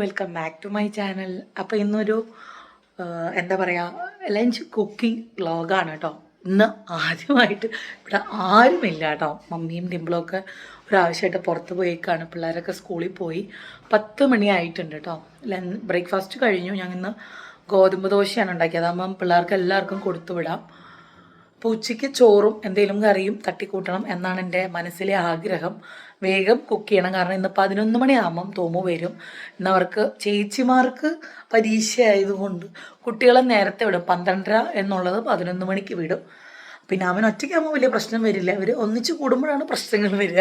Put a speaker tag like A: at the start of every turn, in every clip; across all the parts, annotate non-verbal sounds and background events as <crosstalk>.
A: Welcome back to my channel അപ്പോൾ ഇന്നൊരു എന്താ പറയുക ലഞ്ച് കുക്കിംഗ് വ്ളോഗാണ് കേട്ടോ ഇന്ന് ആദ്യമായിട്ട് ഇവിടെ ആരുമില്ല കേട്ടോ മമ്മിയും ഡിംപിളും ഒക്കെ ഒരാവശ്യമായിട്ട് പുറത്ത് പോയേക്കാണ്. പിള്ളേരൊക്കെ സ്കൂളിൽ പോയി. പത്ത് മണിയായിട്ടുണ്ട് കേട്ടോ ലഞ്ച് ബ്രേക്ക്ഫാസ്റ്റ് കഴിഞ്ഞു. ഞങ്ങൾ ഇന്ന് ഗോതമ്പ് ദോശയാണ് ഉണ്ടാക്കിയത്. അതാകുമ്പം പിള്ളേർക്ക് എല്ലാവർക്കും കൊടുത്തു വിടാം. അപ്പോൾ ഉച്ചയ്ക്ക് ചോറും എന്തെങ്കിലും കറിയും തട്ടിക്കൂട്ടണം എന്നാണ് എന്റെ മനസ്സിലെ ആഗ്രഹം. വേഗം കുക്ക് ചെയ്യണം. കാരണം ഇന്ന് പതിനൊന്ന് മണിയാകുമ്പം തോമു വരും. ഇന്നവർക്ക് ചേച്ചിമാർക്ക് പരീക്ഷ ആയതുകൊണ്ട് കുട്ടികളെ നേരത്തെ വിടും. പന്ത്രണ്ടര എന്നുള്ളത് പതിനൊന്ന് മണിക്ക് വിടും. പിന്നെ അവൻ ഒറ്റയ്ക്കാകുമ്പോൾ വലിയ പ്രശ്നം വരില്ല. അവർ ഒന്നിച്ച് കൂടുമ്പോഴാണ് പ്രശ്നങ്ങൾ വരിക.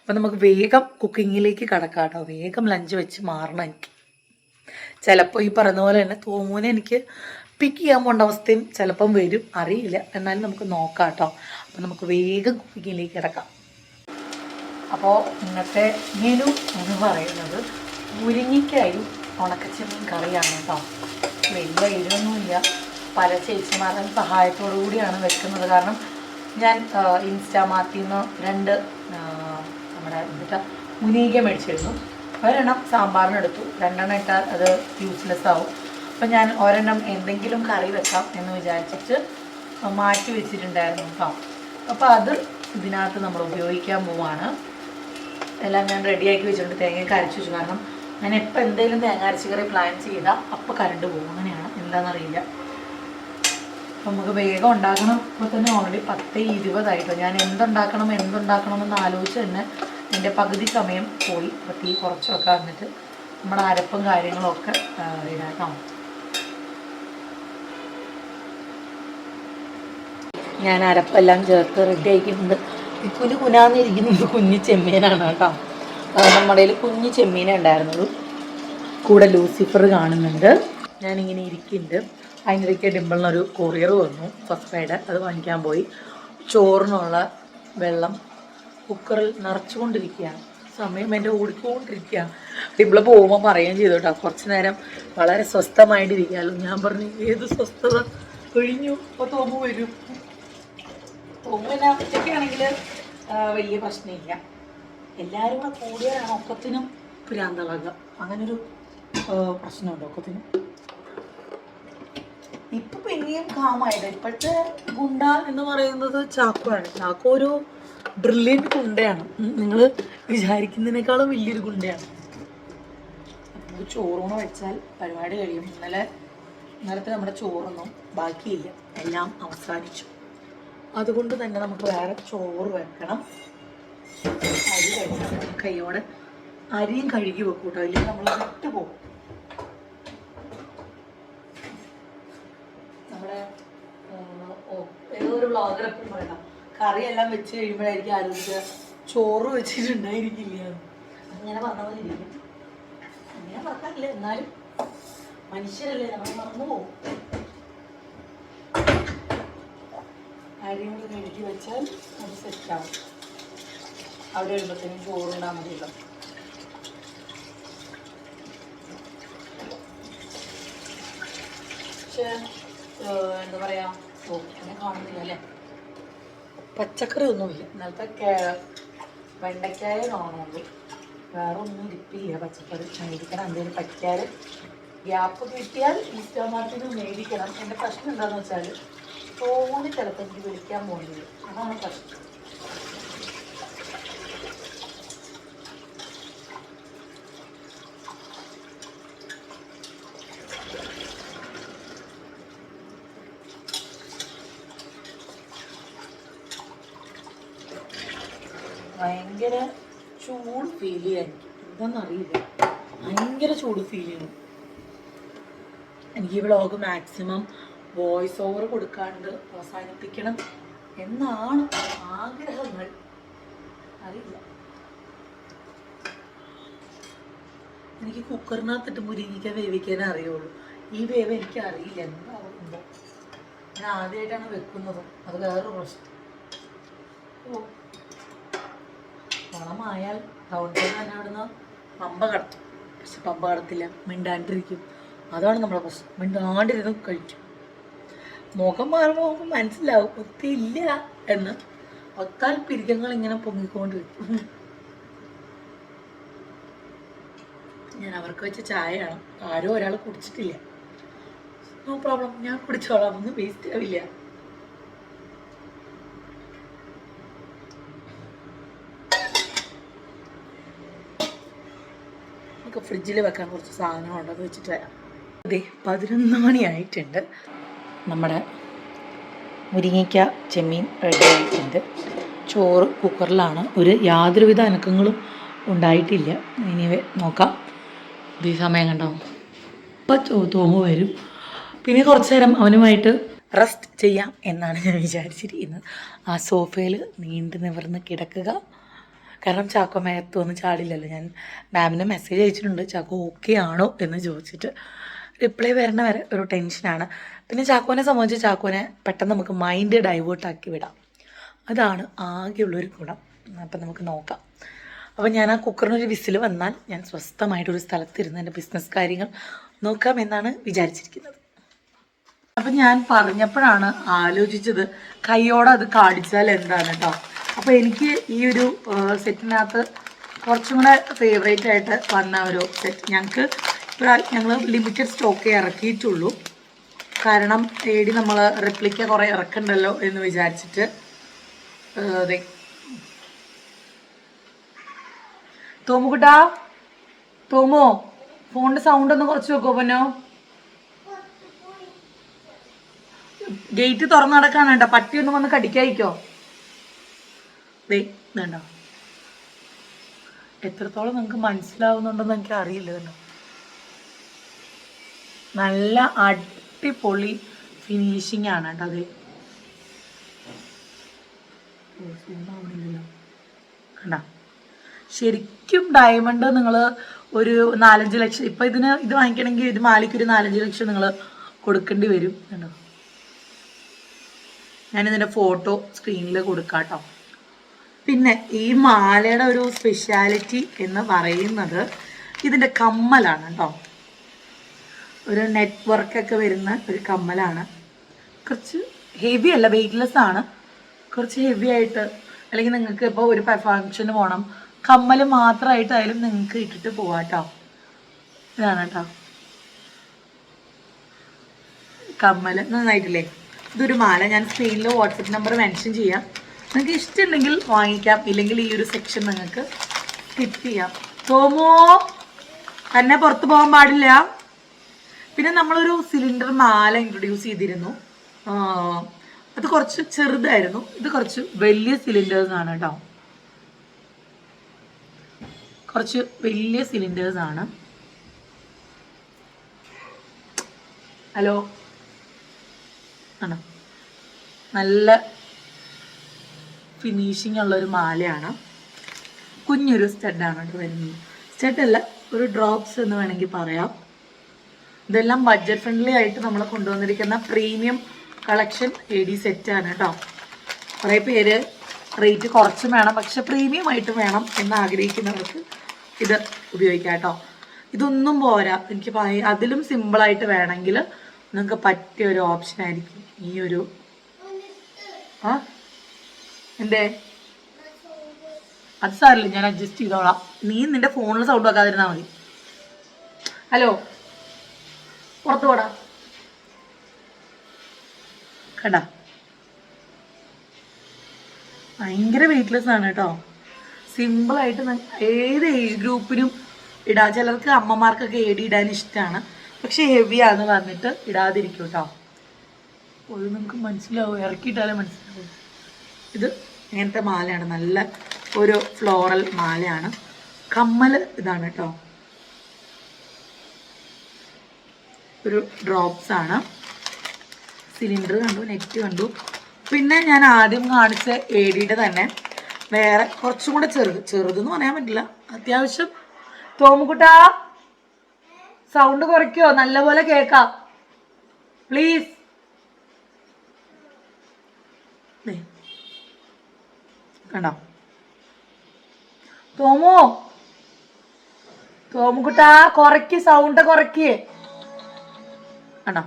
A: അപ്പം നമുക്ക് വേഗം കുക്കിങ്ങിലേക്ക് കടക്കാം വേഗം ലഞ്ച് വെച്ച് മാറണം എനിക്ക്. ചിലപ്പോൾ ഈ പറയുന്ന പോലെ തന്നെ തോമൂനെ എനിക്ക് പിക്ക് ചെയ്യാൻ പോകേണ്ട അവസ്ഥയും ചിലപ്പം വരും. അറിയില്ല. എന്നാലും നമുക്ക് നോക്കാം കേട്ടോ. അപ്പം നമുക്ക് വേഗം കുക്കിങ്ങിലേക്ക് കിടക്കാം. അപ്പോൾ ഇന്നത്തെ മെനു എന്ന് പറയുന്നത് മുരിങ്ങിക്കായും ഉണക്കച്ചെമ്മീൻ കറിയാണ് കേട്ടോ. വലിയ എരിവൊന്നുമില്ല. പല ചേച്ചിമാരുടെ സഹായത്തോടു കൂടിയാണ് വെക്കുന്നത്. കാരണം ഞാൻ ഇൻസ്റ്റാമാർട്ടിൽ നിന്ന് രണ്ട് നമ്മുടെ എന്നിട്ട് മുനീക മേടിച്ചിരുന്നു. ഒരെണ്ണം സാമ്പാറിനെടുത്തു. രണ്ടെണ്ണം ഇട്ടാൽ അത് യൂസ്ലെസ് ആവും. അപ്പം ഞാൻ ഒരെണ്ണം എന്തെങ്കിലും കറി വെക്കാം എന്ന് വിചാരിച്ചിട്ട് മാറ്റി വെച്ചിട്ടുണ്ടായിരുന്നു കേട്ടോ. അപ്പോൾ അത് ഇതിനകത്ത് നമ്മൾ ഉപയോഗിക്കാൻ പോവാണ്. എല്ലാം ഞാൻ റെഡിയാക്കി വെച്ചിട്ടുണ്ട്. തേങ്ങയൊക്കെ അരച്ചു വെച്ചു. കാരണം ഞാൻ എപ്പോൾ എന്തെങ്കിലും തേങ്ങ അരച്ച് കറി പ്ലാൻ ചെയ്താൽ അപ്പോൾ കറണ്ട് പോകും. അങ്ങനെയാണ്. എന്താണെന്നറിയില്ല അപ്പം നമുക്ക് വേഗം ഉണ്ടാക്കണം. ഇപ്പോൾ തന്നെ ഓൾറെഡി പത്ത് ഇരുപതായിട്ടോ ഞാൻ എന്തുണ്ടാക്കണം എന്തുണ്ടാക്കണം എന്ന് ആലോചിച്ച് തന്നെ എന്റെ പകുതി സമയം പോയി. അപ്പോൾ തീ കുറച്ചൊക്കെ വന്നിട്ട് നമ്മുടെ അരപ്പും കാര്യങ്ങളൊക്കെ ഇതാക്കാം ഞാൻ അരപ്പെല്ലാം ചേർത്ത് റെഡി ഈ കുഞ്ഞു കുനാന്നിരിക്കുന്നത് കുഞ്ഞു ചെമ്മീനാണ് കേട്ടോ. നമ്മുടെ കയ്യിൽ കുഞ്ഞു ചെമ്മീനെ ഉണ്ടായിരുന്നുള്ളൂ കൂടെ ലൂസിഫർ കാണുന്നുണ്ട്. ഞാനിങ്ങനെ ഇരിക്കുന്നുണ്ട്. അതിന്റെ ഇടയ്ക്ക് ഡിമ്പിളിനൊരു കൊറിയർ വന്നു. ഫസ്റ്റ് അത് വാങ്ങിക്കാൻ പോയി. ചോറിനുള്ള വെള്ളം കുക്കറിൽ നിറച്ചുകൊണ്ടിരിക്കുകയാണ്. സമയം എന്റെ ഓടിക്കൊണ്ടിരിക്കുകയാണ്. ഡിമ്പിൾ പോകുമ്പോൾ പറയുകയും ചെയ്തു കേട്ടോ കുറച്ച് നേരം വളരെ സ്വസ്ഥമായിട്ടിരിക്കാമല്ലോ ഞാൻ പറഞ്ഞു ഏത് സ്വസ്ഥത? കഴിഞ്ഞു അപ്പോൾ തോമ്പ് വരും. പിന്നെ ഉച്ചയ്ക്കാണെങ്കിൽ വലിയ പ്രശ്നമില്ല. എല്ലാവരും കൂടെ കൂടിയാണ് ഒക്കത്തിനും ഭ്രാന്തളക. അങ്ങനൊരു പ്രശ്നമുണ്ട് ഒക്കത്തിനും. ഇപ്പൊ പിന്നെയും കാമായിട്ട് ഇപ്പോഴത്തെ ഗുണ്ട എന്ന് പറയുന്നത് ചാക്കോയാണ് ചാക്കോ ഒരു ബ്രില്യന്റ് ഗുണ്ടയാണ്. നിങ്ങൾ വിചാരിക്കുന്നതിനേക്കാളും വലിയൊരു ഗുണ്ടയാണ്. നമുക്ക് ചോറൂണ് വെച്ചാൽ പരിപാടി കഴിയും. ഇന്നലെ ഇന്നലത്തെ നമ്മുടെ ചോറൊന്നും ബാക്കിയില്ല. എല്ലാം അവസാനിച്ചു. അതുകൊണ്ട് തന്നെ നമുക്ക് വേറെ ചോറ് വെക്കണം. അരി കഴിക്കണം കൈയോടെ അരിയും കഴുകി വെക്കും കേട്ടോ നമ്മൾ വിട്ടു പോകും നമ്മുടെ ഏതോ ബ്ലോഗർ എപ്പോഴും പറയണം. കറിയെല്ലാം വെച്ച് കഴിയുമ്പോഴായിരിക്കും ആലോചിക്കുക ചോറ് വെച്ചിട്ടുണ്ടായിരിക്കില്ല. അങ്ങനെ പറഞ്ഞ പോലെ ഇരിക്കും. അങ്ങനെ പറഞ്ഞില്ല എന്നാലും മനുഷ്യരല്ലേ നമ്മൾ മറന്നു പോകും അരിയും കൂടി കഴുകി വെച്ചാൽ അത് സെറ്റാവും. അവിടെ വരുമ്പോഴത്തേനും ചോറുണ്ടാൽ മതിയല്ലോ. പക്ഷേ എന്താ പറയാ ഓ എന്നെ കാണുന്നില്ല അല്ലേ? പച്ചക്കറി ഒന്നുമില്ല. ഇന്നലത്തെ കേ- വെണ്ടയ്ക്കായ കാണുന്നുണ്ട്. വേറെ ഒന്നും ഇരിപ്പില്ല പച്ചക്കറി. മേടിക്കണം എന്തെങ്കിലും പറ്റിയാൽ ഗ്യാപ്പ് കിട്ടിയാൽ ഈസ്റ്റർ മാർക്കറ്റിൽ മേടിക്കണം. എന്റെ പ്രശ്നം എന്താണെന്ന് വെച്ചാൽ ഫോണിൽ ചിലപ്പോൾ എനിക്ക് വിളിക്കാൻ പോകുന്നില്ല അതാണ് പ്രശ്നം. ഭയങ്കര ചൂട് ഫീൽ ചെയ്യാൻ. എന്താണെന്നറിയില്ല ഭയങ്കര ചൂട് ഫീൽ ചെയ്യണം. എനിക്ക് ഈ വ്ളോഗ് മാക്സിമം വോയിസ് ഓവർ കൊടുക്കാണ്ട് അവസാനിപ്പിക്കണം എന്നാണ് ആഗ്രഹങ്ങൾ. അറിയില്ല. എനിക്ക് കുക്കറിനകത്തിട്ട് മുരിങ്ങിക്ക വേവിക്കാനേ അറിയുള്ളൂ. ഈ വേവ് എനിക്ക് അറിയില്ല. എന്താവുമ്പോ? ഞാൻ ആദ്യമായിട്ടാണ് വെക്കുന്നതും. അത് വേറൊരു പ്രശ്നം. ഓ. വളമായാൽ ടൗണിൽ തന്നെ അവിടുന്ന് പമ്പ കടത്തും. പക്ഷെ പമ്പ കടത്തില്ല. മിണ്ടാണ്ടിരിക്കും. അതാണ് നമ്മുടെ പ്രശ്നം. മിണ്ടാണ്ടിരുന്ന് കഴിക്കും. മുഖം മാറുമ്പോൾ നമുക്ക് മനസ്സിലാവും. ഒത്തിരി ഇല്ല എന്ന് ഒക്കാൽ പിരികങ്ങൾ ഇങ്ങനെ പൊങ്ങിക്കൊണ്ടിരിക്കും. ഞാൻ അവർക്ക് വെച്ച ചായയാണ്. ആരും ഒരാൾ കുടിച്ചിട്ടില്ല. നോ പ്രോബ്ലം ഞാൻ കുടിച്ചോളാം. ഒന്നും വേസ്റ്റ് ആവില്ല. ഫ്രിഡ്ജിൽ വെക്കാൻ കുറച്ച് സാധനങ്ങളുണ്ടെന്ന് വെച്ചിട്ട് വരാം. അതെ പതിനൊന്ന് മണിയായിട്ടുണ്ട്. നമ്മുടെ മുരിങ്ങയ്ക്ക ചെമ്മീൻ റെഡി ആയിട്ടുണ്ട്. ചോറ് കുക്കറിലാണ് ഒരു യാതൊരുവിധ അനക്കങ്ങളും ഉണ്ടായിട്ടില്ല. ഇനി നോക്കാം. ഈ സമയം കണ്ടോ? ഇപ്പോൾ തോമു വരും. പിന്നെ കുറച്ച് നേരം അവനുമായിട്ട് റെസ്റ്റ് ചെയ്യാം എന്നാണ് ഞാൻ വിചാരിച്ചിരിക്കുന്നത്. ആ സോഫയിൽ നീണ്ടു നിവർന്ന് കിടക്കുക. കാരണം ചാക്കോ മേത്തൊന്നും ചാടില്ലല്ലോ. ഞാൻ മാമിന് മെസ്സേജ് അയച്ചിട്ടുണ്ട്. ചാക്കോ ഓക്കെ ആണോ എന്ന് ചോദിച്ചിട്ട് റിപ്ലൈ വരണ വരെ ഒരു ടെൻഷനാണ് പിന്നെ ചാക്കോനെ സംബന്ധിച്ച് ചാക്കോനെ പെട്ടെന്ന് നമുക്ക് മൈൻഡ് ഡൈവേർട്ട് ആക്കി വിടാം. അതാണ് ആകെയുള്ളൊരു ഗുണം. അപ്പം നമുക്ക് നോക്കാം. അപ്പം ഞാൻ ആ കുക്കറിനൊരു വിസിൽ വന്നാൽ ഞാൻ സ്വസ്ഥമായിട്ടൊരു സ്ഥലത്തിരുന്ന് എന്റെ ബിസിനസ് കാര്യങ്ങൾ നോക്കാം എന്നാണ് വിചാരിച്ചിരിക്കുന്നത്. അപ്പം ഞാൻ പറഞ്ഞപ്പോഴാണ് ആലോചിച്ചത് കൈയോടെ അത് കാണിച്ചാൽ എന്താണ് കേട്ടോ അപ്പോൾ എനിക്ക് ഈ ഒരു സെറ്റിനകത്ത് കുറച്ചും കൂടെ ഫേവറേറ്റ് ആയിട്ട് വന്ന ഒരു സെറ്റ് ഞങ്ങൾക്ക് ഞങ്ങൾ ലിമിറ്റഡ് സ്റ്റോക്കേ ഇറക്കിയിട്ടുള്ളൂ. കാരണം തേടി നമ്മൾ റിപ്ലിക്ക കുറേ ഇറക്കണ്ടല്ലോ എന്ന് വിചാരിച്ചിട്ട് അതെ. തോമുകുട്ടാ തോമോ ഫോണിന്റെ സൗണ്ട് ഒന്ന് കുറച്ച് വെക്കോ പൊന്നോ? ഗേറ്റ് തുറന്നു നടക്കാണ് കേട്ടോ. പട്ടി ഒന്ന് വന്ന് കടിക്കായിക്കോ ദേ എത്രത്തോളം നിങ്ങൾക്ക് മനസ്സിലാവുന്നുണ്ടെന്ന് എനിക്ക് അറിയില്ല കേട്ടോ. നല്ല അടിപൊളി ഫിനിഷിംഗ് ആണ് കേട്ടോ അത്. കണ്ട? ശരിക്കും ഡയമണ്ട് നിങ്ങൾ ഒരു നാലഞ്ച് ലക്ഷം ഇപ്പം ഇതിന് ഇത് വാങ്ങിക്കണമെങ്കിൽ ഇത് മാലിക്ക് ഒരു നാലഞ്ച് ലക്ഷം നിങ്ങൾ കൊടുക്കേണ്ടി വരും കണ്ടോ? ഞാനിതിന്റെ ഫോട്ടോ സ്ക്രീനിൽ കൊടുക്കാം കേട്ടോ. പിന്നെ ഈ മാലയുടെ ഒരു സ്പെഷ്യാലിറ്റി എന്ന് പറയുന്നത് ഇതിന്റെ കമ്മലാണ് കേട്ടോ. ഒരു നെറ്റ്വർക്കൊക്കെ വരുന്ന ഒരു കമ്മലാണ്. കുറച്ച് ഹെവി അല്ല വെയ്റ്റ്ലെസ് ആണ്. കുറച്ച് ഹെവി ആയിട്ട് അല്ലെങ്കിൽ നിങ്ങൾക്ക് ഇപ്പോൾ ഒരു ഫംഗ്ഷന് പോകണം കമ്മൽ മാത്രമായിട്ടായാലും നിങ്ങൾക്ക് ഇട്ടിട്ട് പോവാം കേട്ടോ ഇതാണ് കേട്ടോ കമ്മൽ നന്നായിട്ടില്ലേ? ഇതൊരു മാല. ഞാൻ സ്ക്രീനിൽ വാട്സപ്പ് നമ്പർ മെൻഷൻ ചെയ്യാം. നിങ്ങൾക്ക് ഇഷ്ടമുണ്ടെങ്കിൽ വാങ്ങിക്കാം. ഇല്ലെങ്കിൽ ഈ ഒരു സെക്ഷൻ നിങ്ങൾക്ക് സ്കിപ്പ് ചെയ്യാം. തോമോ തന്നെ പുറത്ത് പോകാൻ പാടില്ല. പിന്നെ നമ്മളൊരു സിലിണ്ടർ മാല ഇൻട്രൊഡ്യൂസ് ചെയ്തിരുന്നു. അത് കുറച്ച് ചെറുതായിരുന്നു. ഇത് കുറച്ച് വലിയ സിലിണ്ടേഴ്സ് ആണ് കേട്ടോ കുറച്ച് വലിയ സിലിണ്ടേഴ്സ് ആണ്. ഹലോ? ആണോ? നല്ല ഫിനിഷിംഗ് ഉള്ള ഒരു മാലയാണ്. കുഞ്ഞൊരു സ്റ്റഡാണ് വരുന്നത്. സ്റ്റഡല്ല ഒരു ഡ്രോപ്സ് എന്ന് വേണമെങ്കിൽ പറയാം. ഇതെല്ലാം ബഡ്ജറ്റ് ഫ്രണ്ട്ലി ആയിട്ട് നമ്മൾ കൊണ്ടുവന്നിരിക്കുന്ന പ്രീമിയം കളക്ഷൻ എ ഡി സെറ്റാണ് കേട്ടോ കുറേ പേര് റേറ്റ് കുറച്ചും വേണം പക്ഷെ പ്രീമിയം ആയിട്ട് വേണം എന്ന് ആഗ്രഹിക്കുന്നവർക്ക് ഇത് ഉപയോഗിക്കാം കേട്ടോ ഇതൊന്നും പോരാ. എനിക്ക് അതിലും സിമ്പിളായിട്ട് വേണമെങ്കിൽ നിങ്ങൾക്ക് പറ്റിയ ഒരു ഓപ്ഷൻ ആയിരിക്കും. ഈ ഒരു ആ? എന്തേ? അത് സാറില്ല ഞാൻ അഡ്ജസ്റ്റ് ചെയ്തോളാം. നീ നിന്റെ ഫോണിൽ സൗണ്ട് വെക്കാതിരുന്നാൽ മതി. ഹലോ പുറത്തു പോടാ. കണ്ട. ഭയങ്കര വെയിറ്റ്ലെസ് ആണ് കേട്ടോ. സിമ്പിളായിട്ട് ഏത് ഏജ് ഗ്രൂപ്പിനും ഇടാ. ചിലർക്ക് അമ്മമാർക്കൊക്കെ ഏടി ഇടാൻ ഇഷ്ടമാണ് പക്ഷെ ഹെവിയാന്ന് പറഞ്ഞിട്ട് ഇടാതിരിക്കും കേട്ടോ. ഒരു നമുക്ക് മനസ്സിലാവും. ഇറക്കിയിട്ടാലേ മനസ്സിലാവും. ഇത് ഇങ്ങനത്തെ മാലയാണ്. നല്ല ഒരു ഫ്ലോറൽ മാലയാണ്. കമ്മൽ ഇതാണ് കേട്ടോ. ഒരു ഡ്രോപ്സ് ആണ്. സിലിണ്ടർ കണ്ടു നെറ്റ് കണ്ടു. പിന്നെ ഞാൻ ആദ്യം കാണിച്ച എ ഡിയുടെ തന്നെ വേറെ കുറച്ചും കൂടെ ചെറുത് ചെറുതെന്ന് പറയാൻ പറ്റില്ല. അത്യാവശ്യം. തോമുകുട്ടാ സൗണ്ട് കുറയ്ക്കോ? നല്ലപോലെ കേക്കാം പ്ലീസ് കണ്ടോ? തോമോ. തോമുകുട്ടാ കുറയ്ക്ക് സൗണ്ട് കുറയ്ക്ക്. കണ്ടോ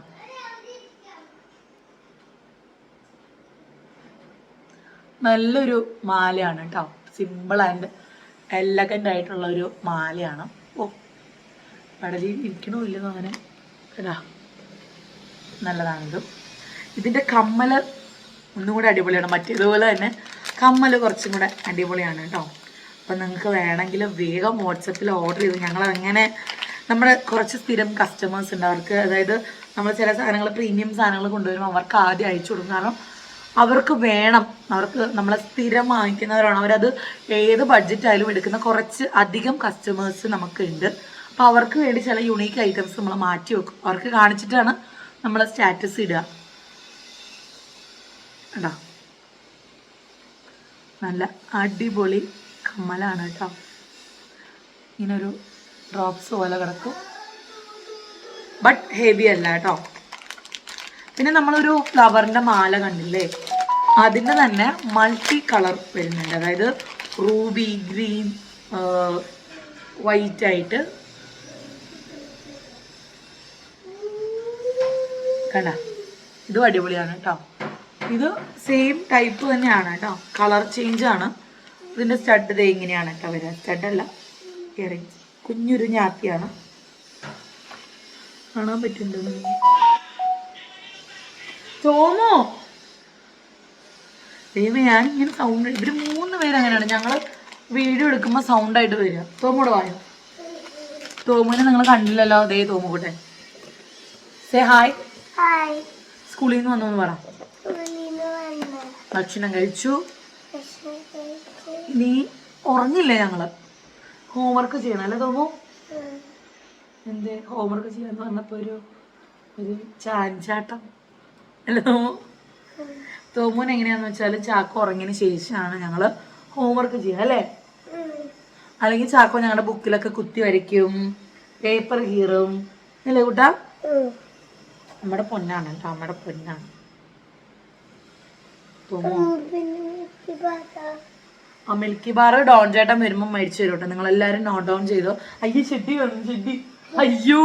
A: നല്ലൊരു മാലയാണ് കേട്ടോ സിമ്പിൾ ആൻഡ് എലഗന്റ് ആയിട്ടുള്ള ഒരു മാലയാണ്. ഓ പടലി ഇരിക്കണോ ഇല്ലെന്ന് അങ്ങനെ കേട്ടാ നല്ലതാണിത്. ഇതിന്റെ കമ്മൽ ഒന്നും കൂടെ അടിപൊളിയാണ്. മറ്റേതുപോലെ തന്നെ കമ്മൽ കുറച്ചും കൂടെ അടിപൊളിയാണ് കേട്ടോ അപ്പം നിങ്ങൾക്ക് വേണമെങ്കിൽ വേഗം വാട്സപ്പിൽ ഓർഡർ ചെയ്ത് ഞങ്ങൾ അങ്ങനെ നമ്മുടെ കുറച്ച് സ്ഥിരം കസ്റ്റമേഴ്സ് ഉണ്ട്. അവർക്ക് അതായത് നമ്മൾ ചില സാധനങ്ങൾ പ്രീമിയം സാധനങ്ങൾ കൊണ്ടുവരും അവർക്ക് ആദ്യം അയച്ചു കൊടുക്കും. കാരണം അവർക്ക് വേണം. അവർക്ക് നമ്മളെ സ്ഥിരം വാങ്ങിക്കുന്നവരാണ്. അവരത് ഏത് ബഡ്ജറ്റായാലും എടുക്കുന്ന കുറച്ച് അധികം കസ്റ്റമേഴ്സ് നമുക്കുണ്ട് അപ്പോൾ അവർക്ക് വേണ്ടി ചില യുണീക്ക് ഐറ്റംസ് നമ്മൾ മാറ്റി വെക്കും. അവർക്ക് കാണിച്ചിട്ടാണ് നമ്മൾ സ്റ്റാറ്റസ് ഇടുക. കേട്ടോ നല്ല അടിപൊളി കമ്മലാണ് കേട്ടോ. ഇങ്ങനൊരു ഡ്രോപ്സ് പോലെ കിടക്കും. ബട്ട് ഹെവി അല്ല കേട്ടോ. പിന്നെ നമ്മളൊരു ഫ്ലവറിന്റെ മാല കണ്ടില്ലേ? അതിന്റെ തന്നെ മൾട്ടി കളർ വരുന്നുണ്ട്. അതായത് റൂബി ഗ്രീൻ വൈറ്റ് ആയിട്ട് കണ്ട? ഇത് അടിപൊളിയാണ് കേട്ടോ. ഇത് സെയിം ടൈപ്പ് തന്നെയാണ് കേട്ടോ. കളർ ചേഞ്ച് ആണ്. ഇതിന്റെ സ്റ്റഡ് ദേ ഇങ്ങനെയാണ് കേട്ടോ വരിക സ്റ്റഡല്ല ഇയറിങ് കുഞ്ഞൊരു ഞാത്തിയാണ്. കാണാൻ പറ്റുന്നുണ്ട്. തോമോ? ദൈവം ഞാൻ ഇങ്ങനെ സൗണ്ട് ഇവർ മൂന്ന് പേര് അങ്ങനെയാണ്. ഞങ്ങൾ വീഡിയോ എടുക്കുമ്പോൾ സൗണ്ടായിട്ട് വരിക. തോമോടെ വായോ? തോമുവിനെ നിങ്ങൾ കണ്ടില്ലല്ലോ? ദേ തോമുകൂട്ടെ സേ ഹായ് സ്കൂളിൽ നിന്ന് വന്നു പറ. ഭക്ഷണം കഴിച്ചു. നീ ഉറങ്ങില്ലേ ഞങ്ങൾ? ഹോംവർക്ക് ചെയ്യണം അല്ലേ തോമു. എന്ത് ഹോംവർക്ക് ചെയ്യാന്ന് പറഞ്ഞപ്പോ ഒരു ഒരു ചാഞ്ചാട്ടം അല്ലേ തോമോൻ എങ്ങനെയാന്ന് വെച്ചാൽ ചാക്കോ ഉറങ്ങിയതിന് ശേഷമാണ് ഞങ്ങൾ ഹോംവർക്ക് ചെയ്യുക അല്ലേ? അല്ലെങ്കിൽ ചാക്കോ ഞങ്ങളുടെ ബുക്കിലൊക്കെ കുത്തി വരയ്ക്കും പേപ്പർ കീറും അല്ലേ കൂട്ടാ. നമ്മുടെ പൊന്നാണ് കേട്ടോ നമ്മുടെ പൊന്നാണ്. ആ മിൽക്കി ബാർ ഡോൺ ചേട്ടൻ വരുമ്പോൾ മേടിച്ചു തരും കേട്ടോ നിങ്ങൾ എല്ലാവരും നോട്ട് ഡൗൺ ചെയ്തോ. അയ്യോ ചെട്ടി വന്നു ചെഡി അയ്യോ.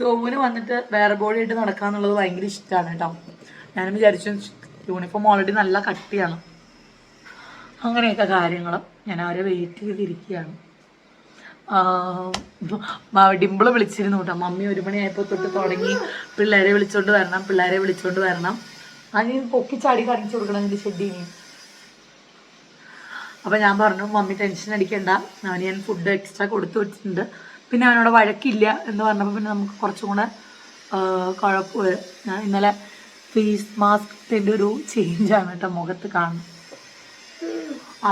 A: തോമുന് വന്നിട്ട് വേറെ ബോഡി ആയിട്ട് നടക്കാന്നുള്ളത് ഭയങ്കര ഇഷ്ടമാണ് കേട്ടോ. ഞാൻ വിചാരിച്ചു യൂണിഫോം ഓൾറെഡി നല്ല കട്ടിയാണ്. അങ്ങനെയൊക്കെ കാര്യങ്ങൾ ഞാൻ അവരെ വെയിറ്റ് ചെയ്തിരിക്കുകയാണ്. ഡിമ്പിൾ വിളിച്ചിരുന്നു കേട്ടോ. മമ്മി ഒരു മണിയായപ്പോൾ തൊട്ട് തുടങ്ങി. പിള്ളേരെ വിളിച്ചോണ്ട് വരണം പിള്ളേരെ വിളിച്ചോണ്ട് വരണം. അതിന് പൊക്കി ചാടി കാണിച്ചു കൊടുക്കണം എന്റെ ഷെഡിന്. അപ്പം ഞാൻ പറഞ്ഞു മമ്മി ടെൻഷൻ അടിക്കണ്ട. അവന് ഞാൻ ഫുഡ് എക്സ്ട്രാ കൊടുത്തു വെച്ചിട്ടുണ്ട്. പിന്നെ അവനോട് വഴക്കില്ല എന്ന് പറഞ്ഞപ്പോൾ പിന്നെ നമുക്ക് കുറച്ചും കൂടെ കുഴപ്പമില്ല ഞാൻ ഇന്നലെ ഫേസ് മാസ്കിന്റെ ഒരു ചേഞ്ചാണ് കേട്ടോ മുഖത്ത് കാണും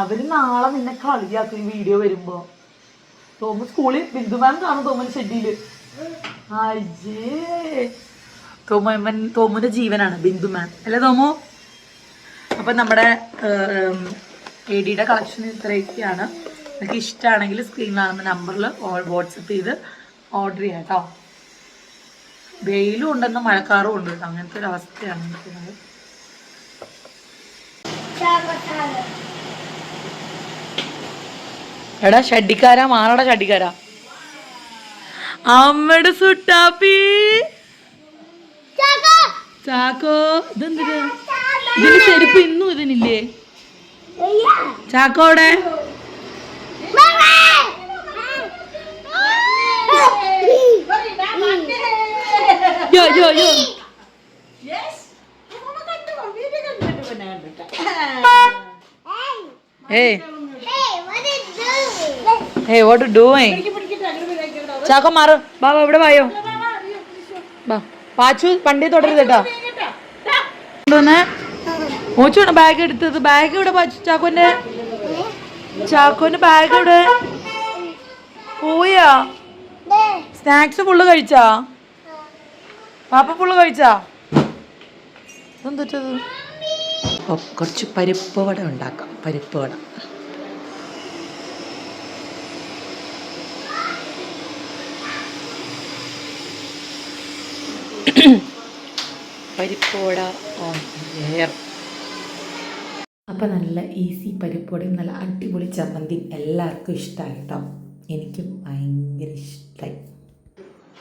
A: അവർ നാളെ നിന്നെ കളിയാക്കും ഈ വീഡിയോ വരുമ്പോൾ തോമസ് സ്കൂളിൽ ബിന്ദു മാം കാണും തോമൻ ഷെഡിയിൽ തോമൻ തോമന്റെ ജീവനാണ് ബിന്ദു മാം അല്ലേ തോമോ? അപ്പം നമ്മുടെ എ ഡിയുടെ കളക്ഷൻ ഇത്രയൊക്കെയാണ്. നിങ്ങൾക്ക് ഇഷ്ടമാണെങ്കിൽ സ്ക്രീനിൽ കാണുന്ന നമ്പറിൽ വാട്സപ്പ് ചെയ്ത് ഓർഡർ ചെയ്യാം കേട്ടോ വെയിലും ഉണ്ടെന്ന് മഴക്കാറും ഉണ്ട്. അങ്ങനത്തെ ഒരു അവസ്ഥയാണ് നിൽക്കുന്നത്. എടാ ഷഡിക്കാരാ മാറടാ ഷഡിക്കാരാ അമ്മടെ സുട്ടാപ്പി.
B: ചാക
A: ചാക്കോ ഇതെന്തിനാ? ഇതിന് ചെരുപ്പ് ഇന്നും ഇതിനില്ലേ? ചാക്കോടെ യോ യോ യോ ഏയ്. ഏയ്? വാട്ട് ഡൂയിങ് ചാക്കോ മാറ്. ബാ ബാ, ഇവിടെ വായോ. ബാ പാച്ചു പണ്ടി തുടരുത് കേട്ടോ. എന്തോന്ന്? മോച്ചാണ് ബാഗ് എടുത്തത്. ബാഗ് ഇവിടെ ചാക്കോന്റെ? ചാക്കോന്റെ ബാഗ് ഇവിടെ പോയാ? സ്നാക്സ് ഫുള്ള് കഴിച്ചാ? പാപ്പ ഫുള്ള് കഴിച്ചാ? എന്തൊറ്റത് കുറച്ച് പരിപ്പ് വട ഉണ്ടാക്കാം. പരിപ്പ് വട. പരിപ്പ് വട ഓൺ അപ്പം നല്ല ഈസി പരിപ്പോടെയും നല്ല അടിപൊളി ചമ്മന്തി എല്ലാവർക്കും ഇഷ്ടമായി കേട്ടോ എനിക്കും ഭയങ്കര ഇഷ്ടമായി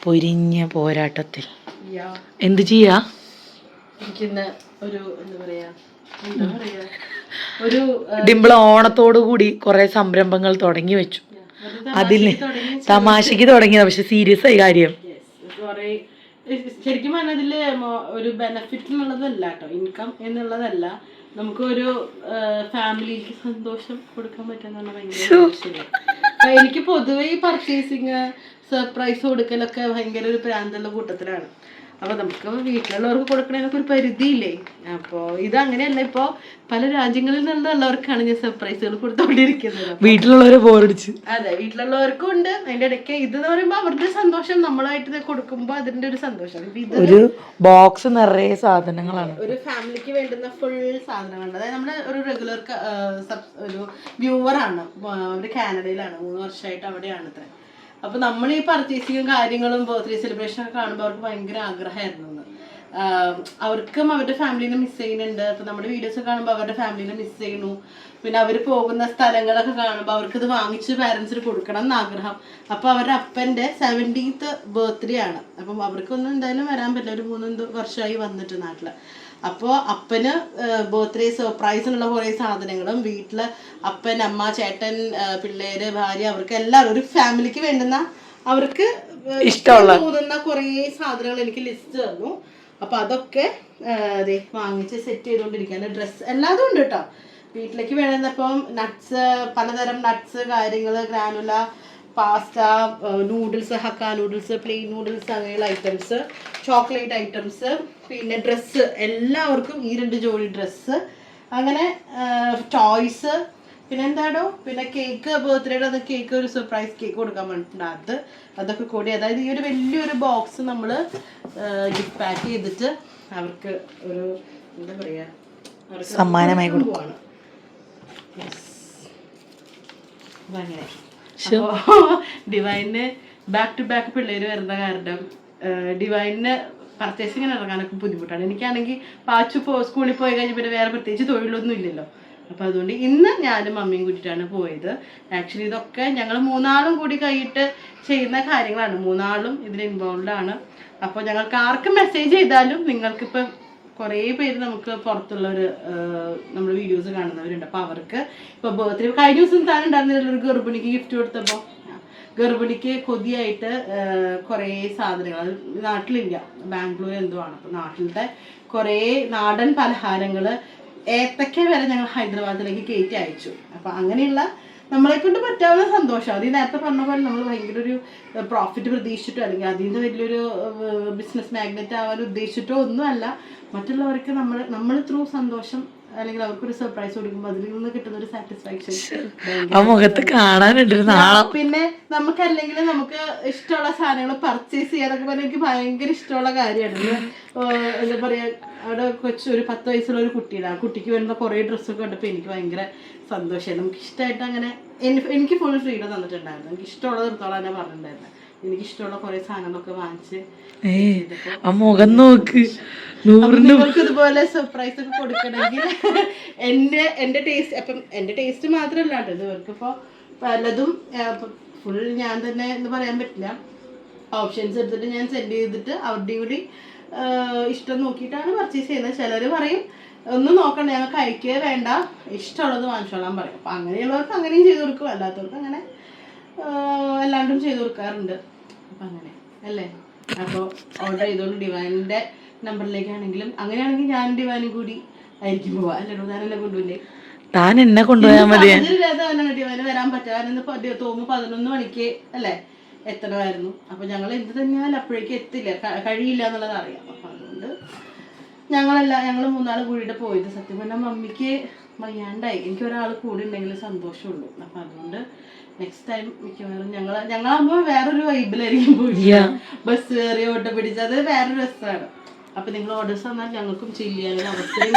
A: പൊരിഞ്ഞ പോരാട്ടത്തിൽ. എന്ത് ചെയ്യാ?
C: എനിക്കിന്ന് ഒരു എന്താ പറയാ എന്താ പറയാ ഒരു
A: ഡിംപിൾ ഓണത്തോടു കൂടി കുറേ സംരംഭങ്ങൾ തുടങ്ങി വെച്ചു.
C: അതിൽ
A: അതിൽ
C: തമാശയ്ക്ക് തുടങ്ങി
A: തമാശക്ക് തുടങ്ങിയത് പക്ഷെ സീരിയസ് ആയി കാര്യം.
C: കുറേ ശരിക്കും പറഞ്ഞാൽ ഒരു ബെനഫിറ്റ് എന്നുള്ളതല്ല കേട്ടോ ഇൻകം എന്നുള്ളതല്ല. നമുക്ക് ഒരു ഫാമിലിക്ക് സന്തോഷം കൊടുക്കാൻ പറ്റുന്ന ഭയങ്കര എനിക്ക് പൊതുവേ ഈ പർച്ചേസിങ് സർപ്രൈസ് കൊടുക്കലൊക്കെ ഭയങ്കര ഒരു പ്രാന്തുള്ള കൂട്ടത്തിലാണ്. അപ്പൊ നമുക്ക് വീട്ടിലുള്ളവർക്ക് കൊടുക്കണതിനൊക്കെ ഒരു പരിധിയില്ലേ? അപ്പോ ഇത് അങ്ങനെയല്ല ഇപ്പോ പല രാജ്യങ്ങളിൽ നിന്നുള്ളവർക്കാണ് ഞാൻ സർപ്രൈസുകൾ കൊടുത്തോണ്ടിരിക്കുന്നത്.
A: വീട്ടിലുള്ളവരെ ബോറടിച്ച്.
C: അതെ വീട്ടിലുള്ളവർക്കും ഉണ്ട്. അതിന്റെ ഇടയ്ക്ക് ഇത് എന്ന് പറയുമ്പോ അവരുടെ സന്തോഷം നമ്മളായിട്ട് ഇത് കൊടുക്കുമ്പോ അതിന്റെ ഒരു സന്തോഷം.
A: ഒരു ബോക്സ് നിറയെ സാധനങ്ങളാണ്.
C: ഒരു ഫാമിലിക്ക് വേണ്ടുന്ന ഫുൾ സാധനങ്ങളുണ്ട്. അതായത് നമ്മുടെ ഒരു റെഗുലർ ഒരു വ്യൂവർ ആണ്. അവർ കാനഡയിലാണ്. മൂന്ന് വർഷമായിട്ട് അവിടെയാണ് അത്ര അപ്പൊ നമ്മൾ ഈ പർച്ചേസിങ്ങും കാര്യങ്ങളും ബർത്ത്ഡേ സെലിബ്രേഷൻ ഒക്കെ കാണുമ്പോൾ അവർക്ക് ഭയങ്കര ആഗ്രഹമായിരുന്നു അവർക്കും അവരുടെ ഫാമിലിനെ മിസ് ചെയ്യുന്നുണ്ട്. അപ്പൊ നമ്മുടെ വീഡിയോസ് കാണുമ്പോൾ അവരുടെ ഫാമിലിനെ മിസ് ചെയ്യുന്നു. പിന്നെ അവർ പോകുന്ന സ്ഥലങ്ങളൊക്കെ കാണുമ്പോൾ ഇത് വാങ്ങിച്ച് പാരൻസിന് കൊടുക്കണം എന്ന് ആഗ്രഹം. അപ്പൊ അവരുടെ അപ്പന്റെ സെവന്റീത്ത് ബർത്ത്ഡേ ആണ്. അപ്പം അവർക്കൊന്നും എന്തായാലും വരാൻ പറ്റില്ല. ഒരു മൂന്ന് വർഷമായി വന്നിട്ട് നാട്ടിൽ. അപ്പോൾ അപ്പന് ബർത്ത്ഡേ സർപ്രൈസിനുള്ള കുറേ സാധനങ്ങളും വീട്ടിൽ അപ്പൻ അമ്മ ചേട്ടൻ പിള്ളേര് ഭാര്യ അവർക്ക് എല്ലാവരും ഒരു ഫാമിലിക്ക് വേണ്ടുന്ന അവർക്ക് ഇഷ്ടമുള്ള തോന്നുന്ന കുറേ സാധനങ്ങൾ എനിക്ക് ലിസ്റ്റ് തന്നു. അപ്പൊ അതൊക്കെ അതെ വാങ്ങിച്ച് സെറ്റ് ചെയ്തുകൊണ്ടിരിക്കുകയാണ്. ഡ്രസ്സ് എല്ലാതും ഉണ്ട് കേട്ടോ. വീട്ടിലേക്ക് വേണമെന്നപ്പം നട്ട്സ് പലതരം നട്ട്സ് കാര്യങ്ങൾ granola pasta noodles hakka noodles plain noodles അങ്ങനെയുള്ള ഐറ്റംസ് ചോക്ലേറ്റ് ഐറ്റംസ് പിന്നെ ഡ്രസ്സ് എല്ലാവർക്കും ഈ രണ്ട് ജോഡി ഡ്രസ്സ് അങ്ങനെ ടോയ്സ് പിന്നെ എന്താടോ? പിന്നെ കേക്ക് ബർത്ത്ഡേയുടെ അത് കേക്ക് ഒരു സർപ്രൈസ് കേക്ക് കൊടുക്കാൻ വേണ്ടിയിട്ടുണ്ട് അത്. അതൊക്കെ കൂടി. അതായത് ഈ ഒരു വലിയൊരു ബോക്സ് നമ്മൾ ഗിഫ്റ്റ് പാക്ക് ചെയ്തിട്ട് അവർക്ക് ഒരു എന്താ പറയുക
A: സമ്മാനമായി
C: കൊടുക്കുവാണ് പോവാണ്. അപ്പോ ഡിവൈന് ബാക്ക് ടു ബാക്ക് പിള്ളേര് വരുന്ന കാരണം ഡിവൈന് പർച്ചേസിങ്ങിന് ഇറങ്ങാനൊക്കെ ബുദ്ധിമുട്ടാണ്. എനിക്കാണെങ്കിൽ പാച്ചു പോ സ്കൂളിൽ പോയി കഴിഞ്ഞ് പിന്നെ വേറെ പ്രത്യേകിച്ച് തൊഴിലൊന്നും ഇല്ലല്ലോ. അപ്പൊ അതുകൊണ്ട് ഇന്ന് ഞാനും മമ്മിയും കൂട്ടിയിട്ടാണ് പോയത്. ആക്ച്വലി ഇതൊക്കെ ഞങ്ങൾ മൂന്നാളും കൂടി കൈയിട്ട് ചെയ്യുന്ന കാര്യങ്ങളാണ്. മൂന്നാളും ഇതിൽ ഇൻവോൾവ് ആണ്. അപ്പോൾ ഞങ്ങൾക്ക് ആർക്കും മെസ്സേജ് ചെയ്താലും നിങ്ങൾക്കിപ്പം കുറേ പേര് നമുക്ക് പുറത്തുള്ളവർ നമ്മൾ വീഡിയോസ് കാണുന്നവരുണ്ട്. അപ്പോൾ അവർക്ക് ഇപ്പോൾ ബർത്ത്ഡേ കഴിഞ്ഞ ദിവസം താൻ ഉണ്ടായിരുന്നില്ല ഒരു ഗർഭിണിക്ക് ഗിഫ്റ്റ് കൊടുത്തപ്പോൾ ഗർഭിണിക്ക് കൊതിയായിട്ട് കുറേ സാധനങ്ങൾ നാട്ടിലില്ല. ബാംഗ്ലൂർ എന്തോ ആണ്. അപ്പോൾ നാട്ടിലത്തെ കുറേ നാടൻ പലഹാരങ്ങൾ ഏത്തക്ക വരെ ഞങ്ങൾ ഹൈദരാബാദിലേക്ക് കയറ്റി അയച്ചു. അപ്പോൾ അങ്ങനെയുള്ള നമ്മളെ കൊണ്ട് പറ്റാവുന്ന സന്തോഷം. അത് ഈ നേരത്തെ പറഞ്ഞ പോലെ നമ്മൾ ഭയങ്കര ഒരു പ്രോഫിറ്റ് പ്രതീക്ഷിച്ചിട്ടോ അല്ലെങ്കിൽ അതിൽ നിന്ന് വലിയൊരു ബിസിനസ് മാഗ്നറ്റ് ആവാൻ ഉദ്ദേശിച്ചിട്ടോ ഒന്നുമല്ല. മറ്റുള്ളവർക്ക് നമ്മൾ നമ്മൾ ത്രൂ സന്തോഷം അല്ലെങ്കിൽ അവർക്കൊരു സർപ്രൈസ് കൊടുക്കുമ്പോൾ അതിൽ നിന്ന് കിട്ടുന്ന ഒരു സാറ്റിസ്ഫാക്ഷൻ
A: ആ മുഖത്ത് കാണാനുണ്ട്
C: പിന്നെ നമുക്ക് അല്ലെങ്കിൽ നമുക്ക് ഇഷ്ടമുള്ള സാധനങ്ങൾ പർച്ചേസ് ചെയ്യാനൊക്കെ പറഞ്ഞാൽ എനിക്ക് ഭയങ്കര ഇഷ്ടമുള്ള കാര്യമാണ്. എന്താ പറയാ അവിടെ കൊച്ചു ഒരു പത്ത് വയസ്സുള്ള ഒരു കുട്ടിയുടെ ആ കുട്ടിക്ക് വരുന്ന കുറേ ഡ്രസ്സൊക്കെ കണ്ടപ്പോൾ എനിക്ക് ഭയങ്കര സന്തോഷമായിരുന്നു നമുക്ക് ഇഷ്ടമായിട്ട് അങ്ങനെ എനിക്ക് ഫുൾ ഫ്രീഡം തന്നിട്ടുണ്ടായിരുന്നു. എനിക്ക് ഇഷ്ടമുള്ളത് എടുത്തോളം തന്നെ പറഞ്ഞിട്ടുണ്ടായിരുന്നു. എനിക്ക് ഇഷ്ടമുള്ള കുറേ സാധനങ്ങളൊക്കെ വാങ്ങിച്ച്
A: ആ മുഖം നോക്ക്.
C: നിങ്ങൾക്ക് ഇതുപോലെ സർപ്രൈസ് ഒക്കെ കൊടുക്കണമെങ്കിൽ എന്റെ എന്റെ ടേസ്റ്റ് അപ്പം എന്റെ ടേസ്റ്റ് മാത്രമല്ല കേട്ടോ. ഇത് ഇവർക്കിപ്പോൾ പലതും ഫുൾ ഞാൻ തന്നെ എന്ന് പറയാൻ പറ്റില്ല. ഓപ്ഷൻസ് എടുത്തിട്ട് ഞാൻ സെൻഡ് ചെയ്തിട്ട് അവരുടെയും കൂടി ഇഷ്ടം നോക്കിയിട്ടാണ് പർച്ചേസ് ചെയ്യുന്നത്. ചിലർ പറയും ഒന്നും നോക്കണ്ട ഞങ്ങൾക്ക് അയക്കുക വേണ്ട. ഇഷ്ടമുള്ളത് വാങ്ങിച്ചോളാൻ പറയും. അപ്പം അങ്ങനെയുള്ളവർക്ക് അങ്ങനെയും ചെയ്തു കൊടുക്കും. അല്ലാത്തവർക്ക് അങ്ങനെ എല്ലാണ്ടും ചെയ്തു കൊടുക്കാറുണ്ട്. അപ്പം അങ്ങനെ അല്ലേ? അപ്പോൾ ഓർഡർ ചെയ്തോണ്ട് ഡിവാനിന്റെ നമ്പറിലേക്കാണെങ്കിലും അങ്ങനെയാണെങ്കിൽ ഞാൻ ഡിവാനും കൂടി ആയിരിക്കും പോവാ. അല്ലേ ഞാൻ എന്നെ കൊണ്ടുപോയില്ലേ
A: താൻ എന്നെ കൊണ്ടുപോയാൽ മതി
C: ഡിവാന് വരാൻ പറ്റാൻ തോന്നുന്നു പതിനൊന്ന് മണിക്ക് അല്ലേ? എത്തണമായിരുന്നു. അപ്പൊ ഞങ്ങൾ എന്ത് തന്നെയാലും അപ്പോഴേക്കും എത്തില്ല. കഴിയില്ല എന്നുള്ളത് അറിയാം. അപ്പൊ അതുകൊണ്ട് ഞങ്ങളല്ല ഞങ്ങൾ മൂന്നാൾ കൂടിയിട്ട് പോയത്. സത്യം പറഞ്ഞാൽ മമ്മിക്ക് വയ്യാണ്ടായി എനിക്ക് ഒരാൾ കൂടി ഉണ്ടെങ്കിൽ സന്തോഷമുള്ളൂ. അപ്പൊ അതുകൊണ്ട് നെക്സ്റ്റ് ടൈം മിക്കവാറും ഞങ്ങൾ ഞങ്ങളാകുമ്പോൾ വേറൊരു വൈബിലായിരിക്കും പോയി ബസ് കയറി ഓട്ടം പിടിച്ചത് വേറൊരു രസമാണ് അപ്പൊ നിങ്ങൾ ഓർഡേഴ്സ് വന്നാൽ ഞങ്ങൾക്കും ചെയ്യാൻ ചെയ്യാനുള്ള അവസരം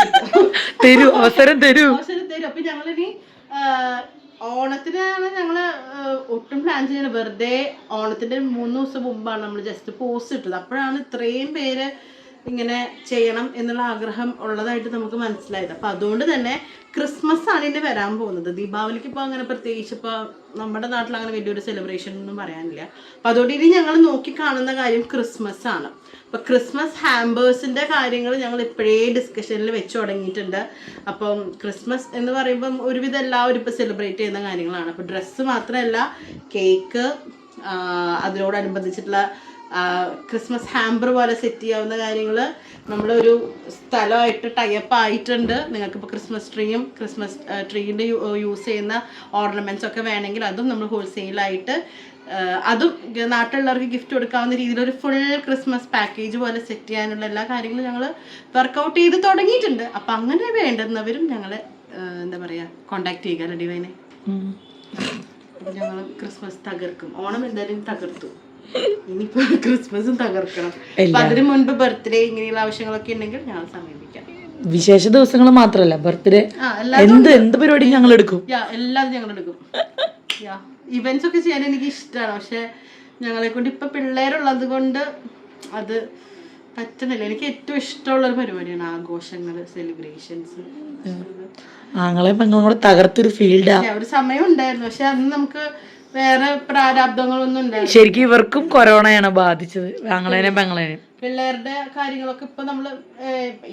A: തരും അവസരം തരൂ.
C: അവസരം തരും. അപ്പൊ ഞങ്ങളിനി ഓണത്തിനാണ് ഞങ്ങൾ ആ, ഒട്ടും പ്ലാൻ ചെയ്യുന്നത് വെറുതെ ഓണത്തിന്റെ മൂന്ന് ദിവസം മുമ്പാണ് നമ്മൾ ജസ്റ്റ് പോസ്റ്റ് ഇട്ടത്. അപ്പോഴാണ് ഇത്രയും പേര് ഇങ്ങനെ ചെയ്യണം എന്നുള്ള ആഗ്രഹം ഉള്ളതായിട്ട് നമുക്ക് മനസ്സിലായത്. അപ്പം അതുകൊണ്ട് തന്നെ ക്രിസ്മസ് ആണ് ഇനി വരാൻ പോകുന്നത്. ദീപാവലിക്ക് ഇപ്പോൾ അങ്ങനെ പ്രത്യേകിച്ച് ഇപ്പോൾ നമ്മുടെ നാട്ടിൽ അങ്ങനെ വലിയൊരു സെലിബ്രേഷൻ ഒന്നും പറയാനില്ല. അപ്പം അതുകൊണ്ട് ഇനി ഞങ്ങൾ നോക്കി കാണുന്ന കാര്യം ക്രിസ്മസ് ആണ്. അപ്പോൾ ക്രിസ്മസ് ഹാമ്പേഴ്സിന്റെ കാര്യങ്ങൾ ഞങ്ങൾ ഇപ്പോഴേ ഡിസ്കഷനിൽ വെച്ച് തുടങ്ങിയിട്ടുണ്ട്. അപ്പം ക്രിസ്മസ് എന്ന് പറയുമ്പം ഒരുവിധം എല്ലാവരും ഇപ്പോൾ സെലിബ്രേറ്റ് ചെയ്യുന്ന കാര്യങ്ങളാണ്. അപ്പോൾ ഡ്രസ്സ് മാത്രമല്ല കേക്ക് അതിനോടനുബന്ധിച്ചിട്ടുള്ള ക്രിസ്മസ് ഹാമ്പർ പോലെ സെറ്റ് ചെയ്യാവുന്ന കാര്യങ്ങൾ നമ്മളൊരു സ്ഥലമായിട്ട് ടൈപ്പ് ആയിട്ടുണ്ട്. നിങ്ങൾക്കിപ്പോൾ ക്രിസ്മസ് ട്രീയും ക്രിസ്മസ് ട്രീന്റെ യൂസ് ചെയ്യുന്ന ഓർണമെന്റ്സ് ഒക്കെ വേണമെങ്കിൽ അതും നമ്മൾ ഹോൾസെയിലായിട്ട് അതും നാട്ടിലുള്ളവർക്ക് ഗിഫ്റ്റ് കൊടുക്കാവുന്ന രീതിയിൽ ഒരു ഫുൾ ക്രിസ്മസ് പാക്കേജ് പോലെ സെറ്റ് ചെയ്യാനുള്ള എല്ലാ കാര്യങ്ങളും ഞങ്ങൾ വർക്കൗട്ട് ചെയ്ത് തുടങ്ങിയിട്ടുണ്ട്. അപ്പം അങ്ങനെ വേണ്ടുന്നവരും ഞങ്ങൾ എന്താ പറയുക കോണ്ടാക്ട് ചെയ്യുക ഡിവൈനെ? ഞങ്ങൾ ക്രിസ്മസ് തകർക്കും. ഓണം എന്തായാലും തകർത്തു. ഇനിയിപ്പോ ക്രിസ്മസും തകർക്കണം. അപ്പൊ അതിനു മുൻപ് ബർത്ത്ഡേ ഇങ്ങനെയുള്ള ആവശ്യങ്ങളൊക്കെ ഉണ്ടെങ്കിൽ ഞങ്ങൾ സമീപിക്കാം.
A: വിശേഷ ദിവസങ്ങൾ മാത്രല്ല ബർത്ത്ഡേ എന്ത് എന്ത് പരിപാടി ഞങ്ങൾ എടുക്കും?
C: യാ എല്ലാം ഞങ്ങൾ എടുക്കും. ഇവന്റ്സ് ഒക്കെ ചെയ്യാൻ എനിക്ക് ഇഷ്ടമാണ് പക്ഷെ ഞങ്ങളെ കൊണ്ട് ഇപ്പൊ പിള്ളേരുള്ളത് കൊണ്ട് അത് പറ്റുന്നില്ല. എനിക്ക് ഏറ്റവും ഇഷ്ടമുള്ള ഒരു പരിപാടിയാണ് ആഘോഷങ്ങൾ സെലിബ്രേഷൻസ്
A: ആങ്ങളെ പെങ്ങളും കൂടെ തകർത്തൊരു ഫീൽഡാ
C: ഒരു സമയം ഉണ്ടായിരുന്നു. പക്ഷെ അന്ന് നമുക്ക് വേറെ പ്രാരാബ്ദങ്ങളൊന്നും ഇല്ല.
A: ശരിക്കും ഇവർക്കും കൊറോണയാണ് ബാധിച്ചത് ആങ്ങളേനെയും പെങ്ങളേനെയും.
C: പിള്ളേരുടെ കാര്യങ്ങളൊക്കെ ഇപ്പൊ നമ്മൾ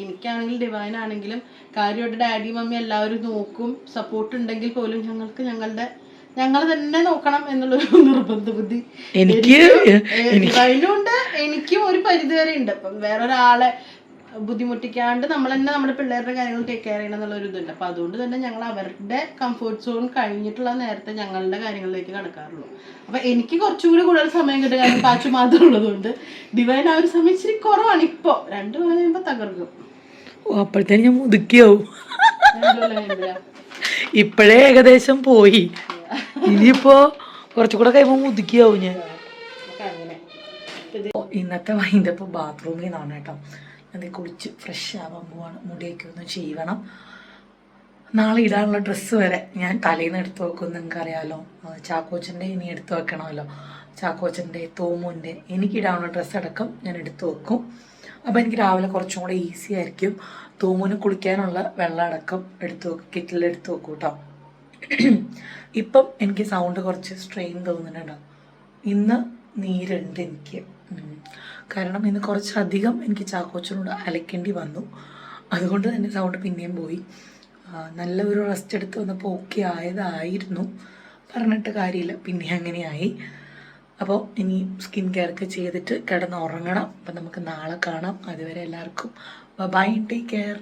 C: എനിക്കാണെങ്കിലും ഡിവൈൻ ആണെങ്കിലും കാര്യമായിട്ട് ഡാഡി മമ്മി എല്ലാവരും നോക്കും സപ്പോർട്ട് ഉണ്ടെങ്കിൽ പോലും ഞങ്ങൾക്ക് ഞങ്ങളുടെ ഞങ്ങൾ തന്നെ നോക്കണം എന്നുള്ളൊരു <laughs> നിർബന്ധ ബുദ്ധി
A: എനിക്ക്
C: ഡിവൈനും ഉണ്ട് എനിക്കും ഒരു പരിധി വരെ ഉണ്ട്. അപ്പം വേറൊരാളെ ബുദ്ധിമുട്ടിക്കാണ്ട് നമ്മൾ തന്നെ നമ്മുടെ പിള്ളേരുടെ കാര്യങ്ങൾ ടേക്ക് കെയർ ചെയ്യണം എന്നുള്ള ഒരു ഇതുണ്ട്. അപ്പോൾ അതുകൊണ്ട് തന്നെ ഞങ്ങൾ അവരുടെ കംഫർട്ട് സോൺ കഴിഞ്ഞിട്ടുള്ള നേരത്തെ ഞങ്ങളുടെ കാര്യങ്ങളിലേക്ക് കടക്കാറുള്ളൂ. അപ്പോൾ എനിക്ക് കുറച്ചുകൂടി കൂടുതൽ സമയം കിട്ടുക കാരണം പാച്ചു മാത്രം ഉള്ളതുകൊണ്ട് ഡിവൈൻ ആ ഒരു സമയം ഇച്ചിരി കുറവാണ് ഇപ്പോൾ രണ്ടു കൊല്ലം കഴിയുമ്പോ തകർക്കും.
A: അപ്പോഴത്തേനും ഞാൻ മുതുക്കിയാവും. ഇപ്പോഴേ ഏകദേശം പോയി. ഇനിയിപ്പോ കുറച്ചുകൂടെ കഴിയുമ്പോൾ മുതുക്കിയാവും ഞാൻ. ഇന്നത്തെ വൈകിട്ട് ബാത്റൂമിൽ നിന്നാണ് കേട്ടോ. അത് കുളിച്ച് ഫ്രഷ് ആവാൻ പോവാണ്. മുടിയൊക്കെ ഒന്ന് ചെയ്യണം. നാളെ ഇടാനുള്ള ഡ്രസ്സ് വരെ ഞാൻ തലേന്ന് എടുത്ത് വെക്കും. നിങ്ങൾക്ക് അറിയാലോ ചാക്കോച്ചന്റെ ഇനി എടുത്ത് വെക്കണമല്ലോ. ചാക്കോച്ചന്റെ എനിക്ക് ഇടാനുള്ള ഡ്രസ്സ് അടക്കം ഞാൻ എടുത്ത് വെക്കും. അപ്പോൾ എനിക്ക് രാവിലെ കുറച്ചും കൂടെ ഈസി ആയിരിക്കും. തോമുന് കുളിക്കാനുള്ള വെള്ളം അടക്കം എടുത്ത് വെക്കും. കിറ്റിൽ എടുത്ത് വെക്കും കേട്ടോ ഇപ്പം എനിക്ക് സൗണ്ട് കുറച്ച് സ്ട്രെയിൻ തോന്നുന്നുണ്ടോ ഇന്ന് നീരുണ്ട് എനിക്ക്. കാരണം ഇന്ന് കുറച്ചധികം എനിക്ക് ചാക്കോച്ചനോട് അലക്കേണ്ടി വന്നു. അതുകൊണ്ട് തന്നെ സൗണ്ട് പിന്നെയും പോയി. നല്ല ഒരു റെസ്റ്റ് എടുത്ത് വന്നപ്പോൾ ഓക്കെ ആയതായിരുന്നു. പറഞ്ഞിട്ട് കാര്യമില്ല. പിന്നെ അങ്ങനെയായി. അപ്പോൾ ഇനി സ്കിൻ കെയർ ഒക്കെ ചെയ്തിട്ട് കിടന്ന് ഉറങ്ങണം അപ്പം നമുക്ക് നാളെ കാണാം. അതുവരെ എല്ലാവർക്കും ബൈ ടേക്ക് കെയർ